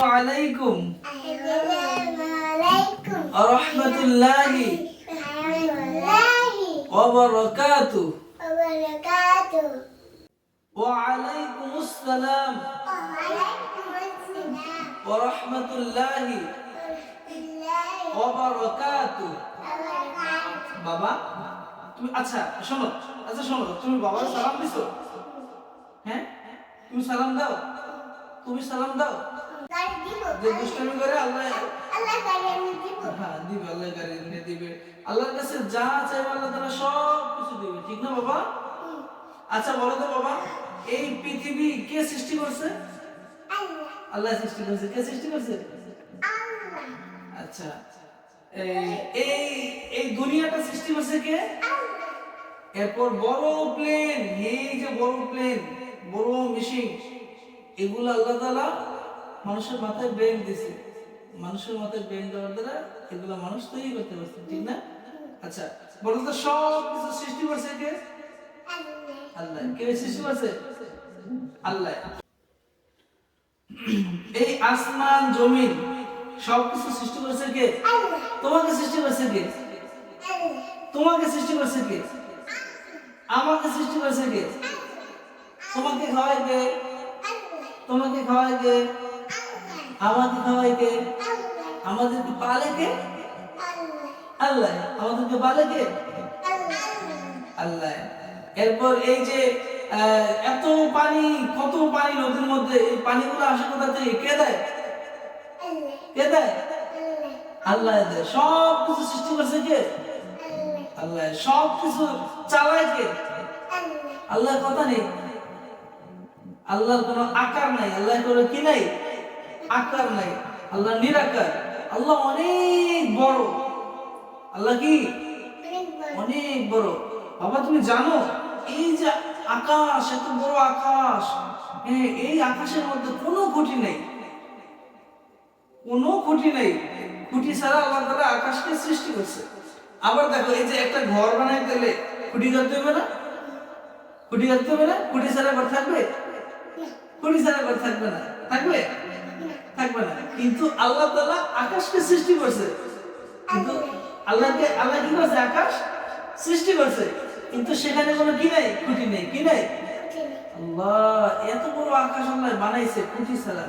আলাইকুম Assalamualaikum রহমতুল্লাহি warahmatullahi ওবারাকাতু wabarakatuh. ওয়ালাইকুম আসসালাম Waalaikumsalam ওরহমতুল্লাহি warahmatullahi ওবারাকাতু wabarakatuh. বাবা তুমি আচ্ছা শোনো আচ্ছা শোনো তুমি বাবার সালাম দিছো হ্যাঁ তুমি সালাম দাও তুমি সালাম দাও Kali dibu. যে দুষ্টামি করে আল্লাহ Allah kalian dibu. হ্যাঁ দিবে আল্লাহ গাড়ি এনে দিবে। আল্লাহর কাছে যা চাইবে আল্লাহ তারা সব কিছু দিবে। ঠিক না বাবা? আচ্ছা বলো তো বাবা এই পৃথিবী কে সৃষ্টি করছে? আল্লাহ। সৃষ্টি করছে। কে সৃষ্টি করছে? আচ্ছা এই এই এই দুনিয়াটা সৃষ্টি করছে কে? এরপর বড় প্লেন এই যে বড় প্লেন বড় মেশিন এগুলো আল্লাহ তাআলা মানুষের মাথায় ব্রেন দিছে। মানুষের মাথায় ব্রেন দেওয়ার দ্বারা এগুলো মানুষ তৈরি করতে পারছে, ঠিক না? আচ্ছা বলো তো সব কিছু সৃষ্টি করছে কে? আল্লাহ। কে সৃষ্টি করছে? আল্লাহ। এই আসমান, জমিন, সব কিছু সৃষ্টি করেছে কে? তোমাকে সৃষ্টি করেছে কে? তোমাকে সৃষ্টি করেছে কে? আমাকে সৃষ্টি করেছে কে? তোমাকে খাওয়াই কে? তোমাকে খাওয়াই কে? আমাকে খাওয়াই কে Allah. আমাদেরকে পালে কে আল্লাহ আমাদেরকে পালে কে. আল্লাহ। এরপর এই যে এত পানি, কত পানি নদীর মধ্যে, এই পানিগুলো আসে কোথা থেকে? কে দেয়? কে দেয়? আল্লাহ দেয়। সব কিছু সৃষ্টি করছে কে? আল্লাহ। সব কিছু চালায় কে. আল্লাহর কথা নেই। আল্লাহর কোনো আকার নাই। আল্লাহর কোনো কি নাই? আকার নাই আল্লাহ নিরাকার। আল্লাহ অনেক বড়। আল্লাহ কি? অনেক বড়। বাবা তুমি জানো এই যে আকাশ এত বড় আকাশ হ্যাঁ এই আকাশের মধ্যে কোনো খুঁটি নেই। কোনো খুঁটি নেই। খুঁটি ছাড়া আল্লাহ তাআলা আকাশকে সৃষ্টি করছে। আবার দেখো এই যে একটা ঘর বানাই দিলে খুঁটি করতে হবে না? খুঁটি করতে হবে না? খুঁটি ছাড়া ঘর থাকবে? খুঁটি ছাড়া ঘর থাকবে না। থাকবে? থাকবে না। কিন্তু আল্লাহ তাআলা আকাশকে সৃষ্টি করছে। কিন্তু আল্লাহকে, আল্লাহ কি করছে? আকাশ সৃষ্টি করছে। কিন্তু সেখানে কোনো কি নাই? খুঁটি নেই। কি নাই? এত বড় আকাশ আল্লাহ বানাইছে, খুঁটি ছাড়া।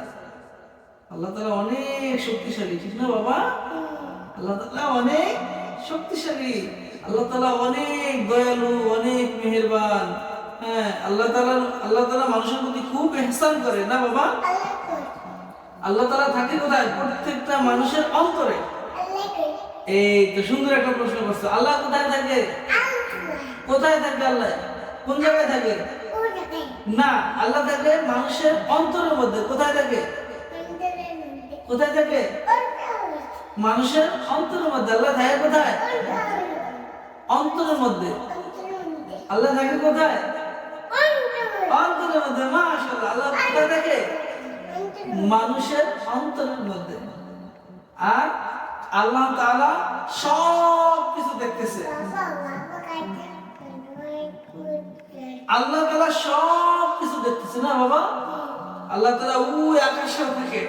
আল্লাহ তাআলা অনেক শক্তিশালী, ঠিক না বাবা? আল্লাহ তাআলা অনেক শক্তিশালী। আল্লাহ তাআলা অনেক দয়ালু, অনেক মেহেরবান। হ্যাঁ আল্লাহ তাআলা আল্লাহ তাআলা মানুষের প্রতি খুব ইহসান করে, না বাবা? আল্লাহ তালা থাকে কোথায়? প্রত্যেকটা মানুষের অন্তরে। এই তো সুন্দর একটা প্রশ্ন করছ। আল্লাহ কোথায় থাকে? কোথায় থাকে আল্লাহ? কোন জায়গায় থাকে? না আল্লাহ থাকে মানুষের অন্তরের মধ্যে। কোথায় থাকে? কোথায় থাকে? মানুষের অন্তরের মধ্যে। আল্লাহ থাকে কোথায়? অন্তরের মধ্যে। আল্লাহ থাকে কোথায়? অন্তরের মধ্যে। মাশাআল্লাহ। আল্লাহ কোথায় থাকে? মানুষের অন্তরের মধ্যে। আর আল্লাহ তাআলা সব কিছু দেখতেছে। আল্লাহ তাআলা সব কিছু দেখতেছে না বাবা? আল্লাহ তাআলা ওই আকাশেও থাকে,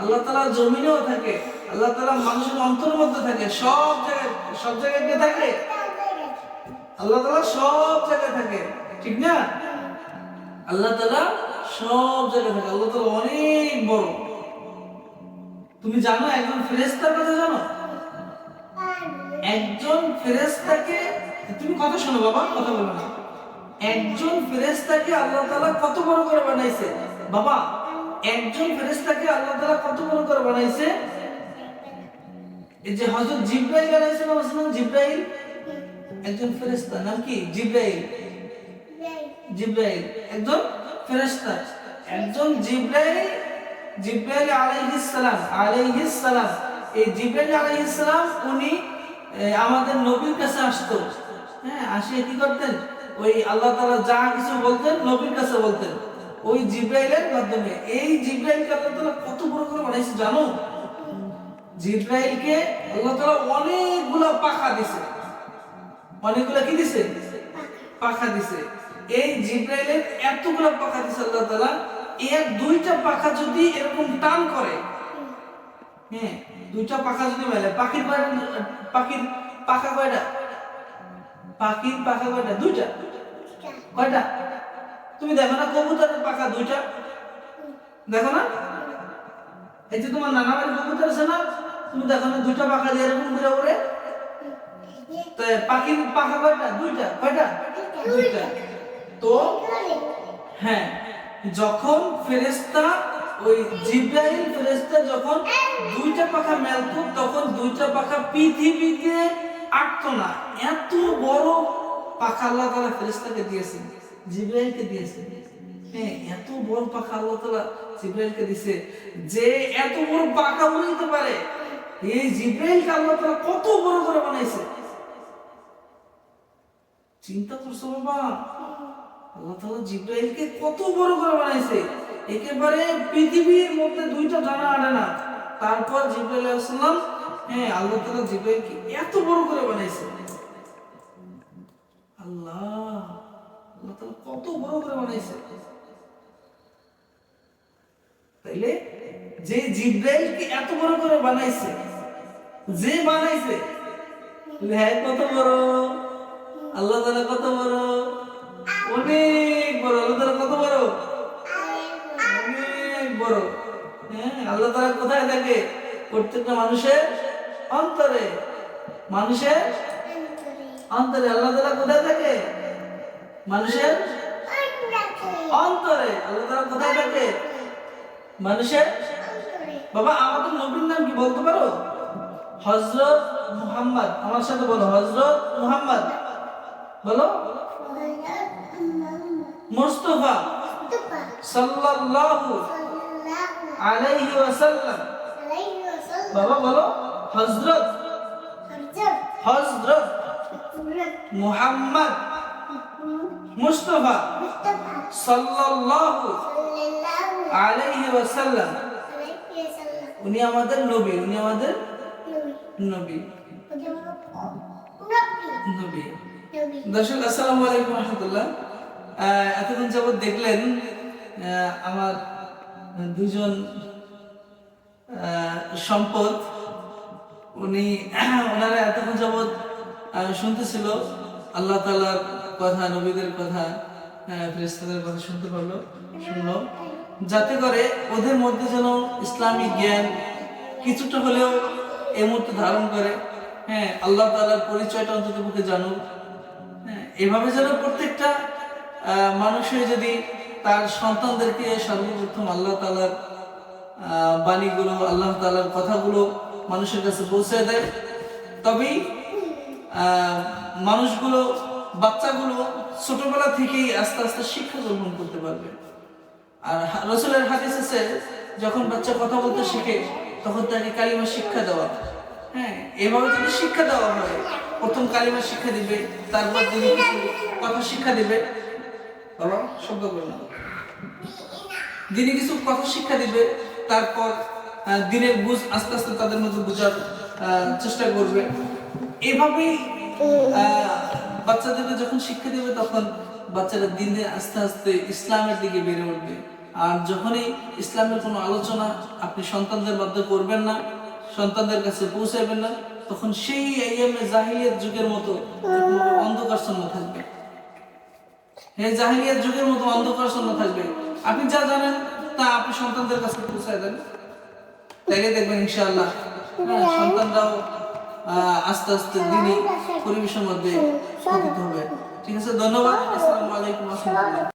আল্লাহ তাআলা জমিনেও থাকে, আল্লাহ তাআলা মানুষের অন্তরের মধ্যে থাকে, সব জায়গায় সব জায়গায় থাকে? আল্লাহ তাআলা সব জায়গায় থাকে, ঠিক না? আল্লাহ তাআলা সব জায়গায় থাকে আল্লাহ তাআলা অনেক বড়। তুমি জানো একজন ফেরেশতার কথা জানো? একজন ফেরেশতাকে, তুমি শোনো বাবা, কথা বলো না। একজন ফেরেশতাকে আল্লাহ তাআলা কত বড় করে বানাইছে? বাবা, একজন ফেরেশতাকে আল্লাহ তাআলা কত বড় করে বানাইছে? যে হযরত জিবরাইল জিবরাইল? একজন ফেরেশতা, নাম কি? জিবরাইল। জিব্রাইল। একজন ফেরেশতা। একজন জিব্রাইল জিব্রাইল আলাইহিস সালাম আলাইহিস সালাম। এই জিব্রাইল আলাইহিস সালাম, উনি আমাদের নবীর কাছে আসতো। হ্যাঁ আসে কি করতেন? ওই আল্লাহ তাআলা যা কিছু বলতেন, নবীর কাছে বলতেন। ওই জিব্রাইলের মাধ্যমে। এই জিব্রাইলকে আল্লাহ তাআলা কত বড় করে বানাইছে জানো? জিব্রাইলকে আল্লাহ তাআলা অনেকগুলো পাখা দিছে। অনেকগুলো কি দিছে? পাখা দিছে। এই জিব্রাইলের এতগুলো পাখা দিছে আল্লাহ তাআলা এর দুইটা পাখা যদি এরকম টান করে হ্যাঁ দুইটা পাখা যদি মেলে, পাখির পাখির পাখা কয়টা? পাখির পাখা কয়টা? দুইটা? কয়টা? তুমি দেখো না কবুতরের পাখা দুইটা? দেখো না? এই যে তোমার নানা বাড়ির কবুতর আছে না, তুমি দেখো না দুইটা পাখা দিয়ে এরকম ওড়ে? তো পাখির পাখা কয়টা? দুইটা? কয়টা? দুইটা। তো হ্যাঁ যখন ফেরেশতা, ওই জিব্রাইল ফেরেশতা যখন দুইটা পাখা মেলতো, তখন দুইটা পাখা পৃথিবীতে আটতো না। এত বড় পাখা আল্লাহ তাআলা ফেরেশতাকে দিয়েছেন, জিব্রাইলকে দিয়েছেন। হ্যাঁ এত বড় পাখা আল্লাহ তাআলা জিব্রাইলকে দিয়েছে যে এত বড় পাখা উড়াইতে পারে। এই জিব্রাইলকে আল্লাহ তাআলা কত বড় করে বানাইছে। চিন্তা করছ বাবা? আল্লাহ তাআলা জিব্রাইলকে কত বড় করে বানাইছে। একেবারে পৃথিবীর মধ্যে দুইটা ডানা আড়ে না। তারপর জিব্রাইল আলাইহিস সালাম হ্যাঁ আল্লাহ তাআলা জিব্রাইলকে এত বড় করে বানাইছে। আল্লাহ আল্লাহ তাআলা কত বড় করে বানাইছে। তাইলে যে জিব্রাইলকে এত বড় করে বানাইছে, যে বানাইছে হ্যাঁ কত বড়? আল্লাহ কত বড়? অনেক বড়, আল্লাহ কত বড়? অনেক বড়। হ্যাঁ আল্লাহ তাআলা কোথায় থাকে? প্রত্যেকটা মানুষের অন্তরে। মানুষের অন্তরে। আল্লাহ তাআলা কোথায় থাকে? মানুষের অন্তরে। আল্লাহ তাআলা কোথায় থাকে? মানুষের বাবা, আমাদের নবীর নাম কি বলতে পারো? হযরত মুহাম্মদ। আমার সাথে বলো, হযরত মুহাম্মদ। বলো। মুস্তাফা সাল্লাল্লাহু আলাইহি ওয়াসাল্লাম। বাবা বলো হযরত হযরত মুহাম্মদ মুস্তাফা সাল্লাল্লাহু আলাইহি ওয়াসাল্লাম। উনি আমাদের নবী উনি আমাদের নবী। নবী। দর্শক আসসালামু আলাইকুম দেখলেন আমার দুজন সম্পদ। উনি ওনারা এতক্ষণ আহ, শুনতেছিল। আল্লাহ তাআলার কথা নবীদের কথা আহ, ফেরেশতাদের কথা শুনতে পারল শুনলো। যাতে করে ওদের মধ্যে যেন ইসলামিক জ্ঞান কিছুটা হলেও এই মুহূর্তে ধারণ করে। হ্যাঁ আল্লাহ তালার পরিচয়টা অন্তত পক্ষে জানুক। এভাবে যেন প্রত্যেকটা মানুষই যদি তার সন্তানদেরকে সর্বপ্রথম আল্লাহ তালার বাণীগুলো, আল্লাহ তালার কথাগুলো মানুষের কাছে পৌঁছে দেয়। তবেই মানুষগুলো, বাচ্চাগুলো ছোটবেলা থেকেই আস্তে আস্তে শিক্ষা গ্রহণ করতে পারবে। আর রসুলের হাদিস আছে, যখন বাচ্চা কথা বলতে শিখে, তখন তাকে কালিমা শিক্ষা দেওয়া। হ্যাঁ এভাবে যদি শিক্ষা দেওয়া হয় প্রথম কালিমা শিক্ষা দিবে, তারপর তিনি কথা শিক্ষা দিবে, বাবা, শব্দ করে না। দিনে কিছু কথা শিক্ষা দিবে, তারপর দিনের বুঝ আস্তে আস্তে তাদের মধ্যে বোঝার চেষ্টা করবে। এভাবেই বাচ্চাদেরকে যখন শিক্ষা দিবে, তখন বাচ্চারা দিনে আস্তে আস্তে ইসলামের দিকে বেড়ে উঠবে। আর যখনই ইসলামের কোনো আলোচনা আপনি সন্তানদের মধ্যে করবেন না, সন্তানদের কাছে পৌঁছাবেন না তখন সেই আইএমএ জাহিলিয়াত যুগের মতো অন্ধকারচ্ছন্ন থাকবে। এই জাহিলিয়াত যুগের মতো অন্ধকারচ্ছন্ন থাকবে। আপনি যা জানেন তা আপনি সন্তানদের কাছে পৌঁছায় দেন। তাইলে দেখবেন ইনশাআল্লাহ হ্যাঁ, সন্তানরাও আহ, আস্তে আস্তে দিনই পরিবেশের মধ্যে হবে। ঠিক আছে ধন্যবাদ। আসসালামু আলাইকুম রহমতুল্লাহ